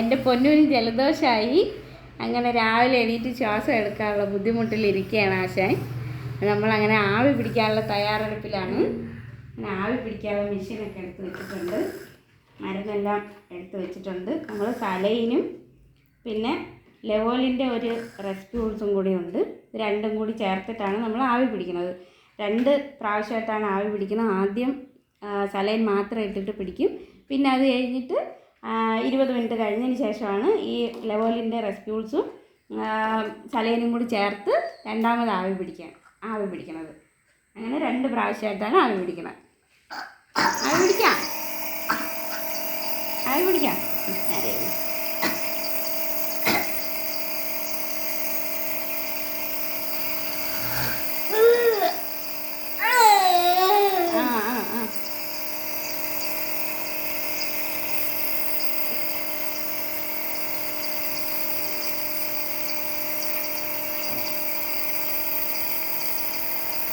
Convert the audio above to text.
എന്റെ പൊന്നൂന് ജലദോഷമായി അങ്ങനെ രാവിലെ എണീറ്റ് ശ്വാസം എടുക്കാനുള്ള ബുദ്ധിമുട്ടിലിരിക്കുകയാണ് ആശാൻ. നമ്മളങ്ങനെ ആവി പിടിക്കാനുള്ള തയ്യാറെടുപ്പിലാണ്. അങ്ങനെ ആവി പിടിക്കാനുള്ള മെഷീനൊക്കെ എടുത്ത് വെച്ചിട്ടുണ്ട്. മരുന്നെല്ലാം എടുത്ത് വെച്ചിട്ടുണ്ട്. നമ്മൾ തലയിനും പിന്നെ ലെവോലിന്റെ ഒരു റെസ്പ്യൂൾസും കൂടി ഉണ്ട്. രണ്ടും കൂടി ചേർത്തിട്ടാണ് നമ്മൾ ആവി പിടിക്കുന്നത്. രണ്ട് പ്രാവശ്യമായിട്ടാണ് ആവി പിടിക്കുന്നത്. ആദ്യം സലൈൻ മാത്രം ഇട്ടിട്ട് പിടിക്കും. പിന്നെ അത് കഴിഞ്ഞിട്ട് ഇരുപത് മിനിറ്റ് കഴിഞ്ഞതിന് ശേഷമാണ് ഈ ലെവോലിന്റെ റെസ്പ്യൂൾസും ചലേനും കൂടി ചേർത്ത് രണ്ടാമത് ആവി പിടിക്കാൻ ആവി പിടിക്കണത്. അങ്ങനെ രണ്ട് പ്രാവശ്യമായിട്ടാണ് ആവി പിടിക്കണത്. ആവി പിടിക്കാം? ആവി പിടിക്കാം?